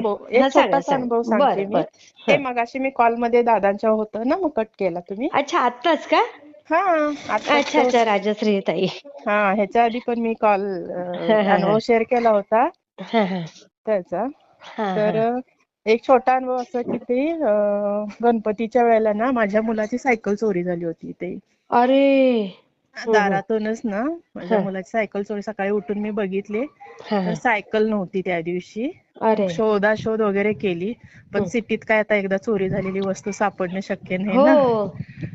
अनुभव एक छोटासा. अनुभव सांगते मी. ते. मगाशी मी कॉलमध्ये दादांच्या होतं ना मग कट केला तुम्ही अच्छा आत्ताच का हा आता अच्छा अच्छा राजश्री ताई हा ह्याच्या आधी पण मी कॉल. अनुभव शेअर केला होता त्याचा तर एक छोटा अनुभव असा की ते गणपतीच्या वेळेला ना माझ्या मुलाची सायकल चोरी झाली होती ते अरे. दारातूनच ना? माझ्या हा. मुलाची सायकल चोरी सकाळी उठून मी बघितले. हा तर हा सायकल नव्हती त्या दिवशी. अरे. शोधाशोध वगैरे केली. पण हं. सिटीत काय आता एकदा चोरी झालेली वस्तू सापडणं शक्य नाही हो ना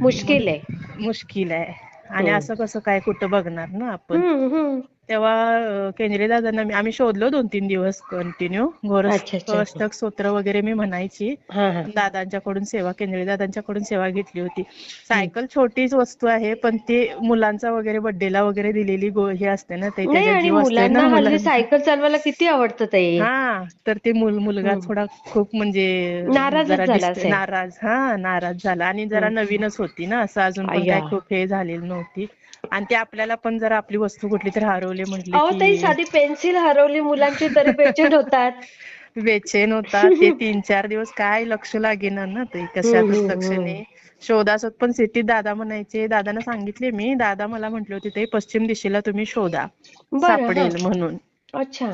मुश्किल आहे. मुश्किल आहे. आणि हं. असं कसं काय कुठं बघणार ना आपण? तेव्हा अं, केंद्रे दादांना मी आम्ही शोधलो दोन तीन दिवस कंटिन्यू. अष्टक स्तोत्र वगैरे मी म्हणायची दादांच्याकडून सेवा केंद्रे दादांच्याकडून सेवा घेतली होती सायकल छोटीच वस्तू आहे पण ते मुलांचा वगैरे बर्थडेला वगैरे दिलेली गो हे असते ना ते सायकल चालवायला किती आवडतं ताई हा तर ते मुल मुलगा. थोडा खूप म्हणजे असेल. नाराज हा नाराज झाला आणि जरा. नवीनच होती ना असं अजून पण. काय खूप हे झालेली नव्हती आणि ते आपल्याला पण जर आपली वस्तू कुठली तर हरवली म्हटली अहो ताई साधी पेन्सिल हरवली मुलांची तरी बेचैन होतात. बेचैन होता ते तीन चार दिवस काय लक्ष लागेना ना ते कशातच हम्म, लक्ष हम्म. नाही. शोधाशोध पण सिटीत दादा म्हणायचे दादांना सांगितले मी दादा म्हटले होते ते पश्चिम दिशेला तुम्ही शोधा बरं हा सापडेल म्हणून. अच्छा.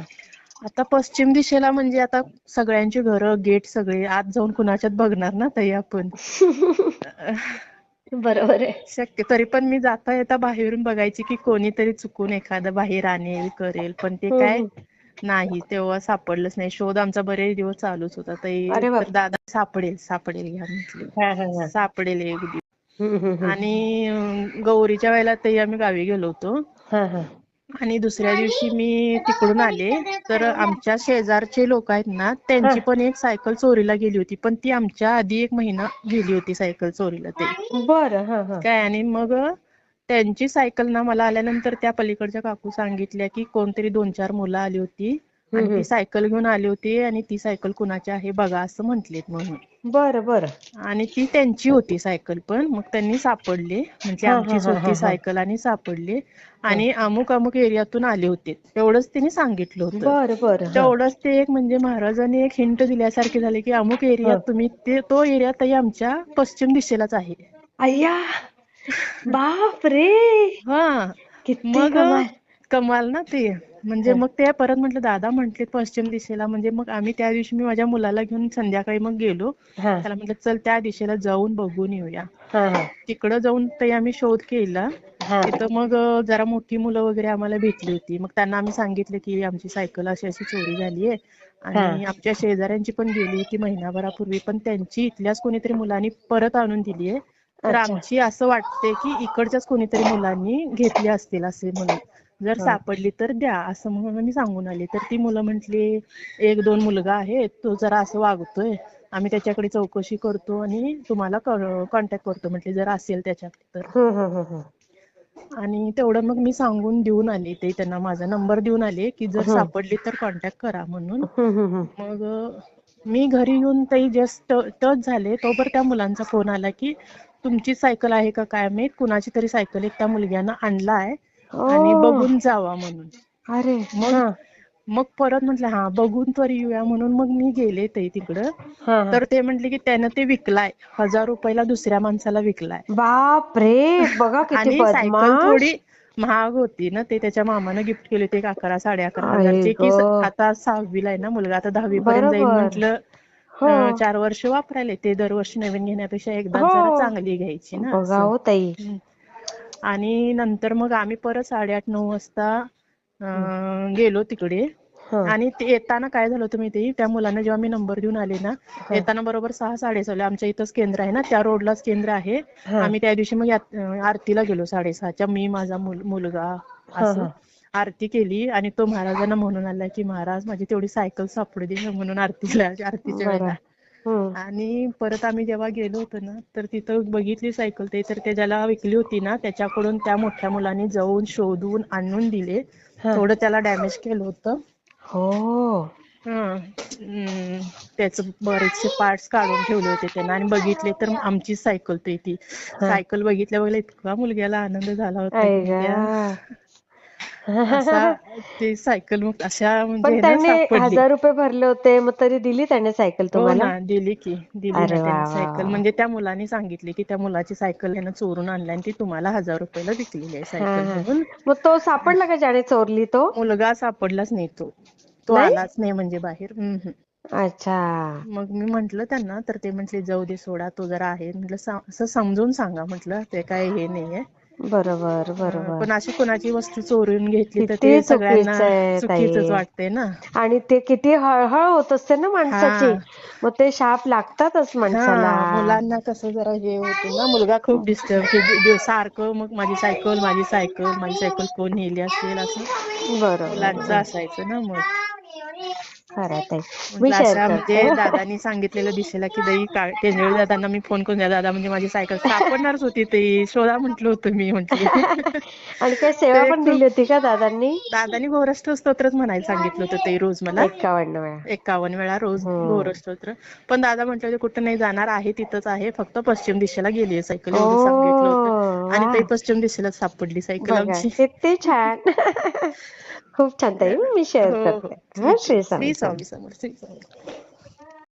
आता पश्चिम दिशेला म्हणजे आता सगळ्यांची घरं गेट सगळे आत जाऊन कुणाच्यात बघणार ना ताई आपण? बरोबर आहे. शक्य. तरी पण मी जाता येता बाहेरून बघायची की कोणीतरी चुकून एखादं बाहेर आणेल करेल. पण ते हम्म, काय हम्म. नाही तेव्हा सापडलंच नाही. शोध आमचा बरेच दिवस चालूच होता. तर दादा सापडेल सापडेल घ्या म्हटले. हा हा हा. सापडेल एक दिवस. आणि गौरीच्या वेळेला ताई आम्ही गावी गेलो होतो. हा हा. आणि दुसऱ्या दिवशी मी तिकडून आले तर आमच्या शेजारचे लोक आहेत ना त्यांची पण एक सायकल चोरीला गेली होती पण ती आमच्या आधी एक महिना गेली होती सायकल चोरीला ते. बरं हा हा. काय आणि मग त्यांची सायकल ना मला आल्यानंतर त्या पलीकडच्या काकू सांगितल्या की कोणतरी दोन चार मुलं आली होती आणि ती सायकल घेऊन आली होती आणि ती सायकल कुणाची आहे बघा असं म्हंटलेत म्हणून. बरं बरं. आणि ती त्यांची होती सायकल पण. मग त्यांनी सापडले. म्हणजे आमचीच होती. सायकल आणि सापडले. आणि अमुक अमुक एरियातून आले होते. तेवढंच त्यांनी सांगितलं होतं. बरं बरं. तेवढंच ते एक म्हणजे महाराजांनी एक हिंट दिल्यासारखे झाले की अमुक एरियात तुम्ही ते तो एरिया ताई आमच्या पश्चिम दिशेलाच आहे. अय्या! बाप रे हा. किती मग कमाल ना ते. म्हणजे हा. मग ते परत म्हटलं दादा म्हंटले पश्चिम दिशेला म्हणजे मग आम्ही त्या दिवशी मी माझ्या मुलाला घेऊन संध्याकाळी मग गेलो. त्याला म्हटलं चल त्या दिशेला जाऊन बघून येऊया. तिकडं जाऊन ते आम्ही शोध केला. तिथं मग जरा मोठी मुलं वगैरे आम्हाला भेटली होती. मग त्यांना आम्ही सांगितलं की आमची सायकल अशी अशी चोरी झालीये आणि आमच्या शेजाऱ्यांची पण गेली होती महिनाभरापूर्वी पण त्यांची इथल्याच कोणीतरी मुलांनी परत आणून दिलीये तर. आमची असं वाटते की इकडच्याच कोणीतरी मुलांनी घेतली असतील असे म्हणून जर. सापडली तर द्या असं म्हणून मी सांगून आले तर ती मुलं म्हटली एक दोन मुलगा आहे तो जरा असं वागतोय आम्ही त्याच्याकडे चौकशी करतो आणि तुम्हाला कॉन्टॅक्ट करतो म्हटले जर असेल त्याच्यात तर. आणि तेवढं मग मी सांगून देऊन आले ते त्यांना माझा नंबर देऊन आले की जर. सापडली तर कॉन्टॅक्ट करा म्हणून. मग मी घरी येऊन ताई जस्ट टच झाले तोवर त्या मुलांचा फोन आला की तुमची सायकल आहे का काय माहीत? कुणाची तरी सायकल एक त्या मुलग्यानं आणला आहे. आणि बघून जावा म्हणून. अरे. मग मग परत म्हटलं हा बघून तरी येऊया. म्हणून मग मी गेले ताई तिकडं. तर ते म्हटले की त्यानं ते विकलाय. हजार रुपयाला दुसऱ्या माणसाला विकलाय. बाप रे बघा आणि सायकल थोडी महाग होती ना. ते त्याच्या मामानं गिफ्ट केली होती एक अकरा साडे अकरा हजारची. की. आता सहावीला आहे ना मुलगा. आता दहावी पर्यंत जाईल म्हटलं. हो. चार वर्ष वापरायला. ते दरवर्षी नवीन घेण्यापेक्षा एकदाच हो. जरा चांगली घ्यायची ना. बघा असं हो ताई. आणि नंतर मग आम्ही परत साडेआठ नऊ वाजता अं, गेलो तिकडे. हा. आणि ते येताना काय झालं होतं माहिती त्या मुलांना जेव्हा मी नंबर देऊन आले ना हा. येताना बरोबर सहा साडेसहाला आमच्या इथंच केंद्र आहे ना त्या रोडलाच केंद्र आहे. हा. आम्ही त्या दिवशी मग यात- अं, आरतीला गेलो साडेसहाच्या. मी माझा मुल- मुलगा असं. हा. आरती केली आणि तो महाराजांना म्हणून आला की महाराज माझी तेवढी सायकल सापडू दे म्हणून आरतीला आरतीच्या वेळेला. आणि परत आम्ही जेव्हा गेलो होतो ना तर तिथं बघितली सायकल ते तर ते ज्याला विकली होती ना त्याच्याकडून त्या मोठ्या मुलांनी जाऊन शोधून आणून दिले. थोडं त्याला डॅमेज केलं होतं हो हं. त्याचं बरेचसे पार्ट्स काढून ठेवले होते त्यानं आणि बघितले तर आमचीच सायकल ती. सायकल बघितल्या बघितल्या इतका मुलग्याला आनंद झाला होता. असा ती सायकल मग अशा म्हणजे पण त्यांनी सापडली. हजार रुपये भरले होते मग तरी दिली त्याने सायकल हो तुम्हाला? ना दिली की दिली ना अरे वा त्याने वा सायकल. वा. म्हणजे त्या मुलाने सांगितली की त्या मुलाची सायकल यानं चोरून आणली आणि ती तुम्हाला हजार रुपयाला विकलेली आहे हा सायकल हा. म्हणून. मग तो सापडला का ज्याने चोरली तो? मुलगा सापडलाच नाही तो. तो नाही? आलाच नाही म्हणजे बाहेर. हम्म, हम्म. अच्छा. मग मी म्हंटल त्यांना तर ते म्हंटले जाऊ दे सोडा तो जरा आहे. म्हटलं सा- असं समजून सांगा म्हटलं ते काय हे नाहीये. बरोबर बरोबर. पण अशी कोणाची वस्तू चोरून घेतली तर ते सगळ्यांना चुकीचं वाटतंय ना. आणि ते किती हळहळ होत असते ना माणसाची. मग ते शाप लागतातच माणसाला. मुलांना कसं जरा हे होते ना मुलगा खूप डिस्टर्ब सारखं मग माझी सायकल माझी सायकल माझी सायकल कोण नेली असेल असं. बरोबर मुलांचं. असायचं ना मग. खरं आहे ताई. मी म्हटलं शेअर अशा म्हणजे करते दादानी सांगितलेलं दिशेला की दही का टेंजळे दादांना मी फोन करून द्या दादा म्हणजे माझी सायकल सापडणारच होती ते शोधा म्हटलं होतं मी म्हटले. आणि काय सेवा पण दिली होती का दादांनी? दादानी घोरष्ठ स्तोत्रच म्हणायला सांगितलं होतं ते रोज मला. एकावन्न वेळा. एकावन्न वेळा रोज हम्म. घोरस्तोत्र पण दादा म्हटले होते कुठं नाही जाणार आहे तिथंच आहे. फक्त पश्चिम दिशेला गेली आहे सायकल एवढं सांगितलं होतं. ओ आणि वा ते पश्चिम दिशेलाच सापडली सायकल बघा आमची. किती छान. खूप छान ताई. मी शेअर हो हो. करते. श्री स्वामी समर्थ.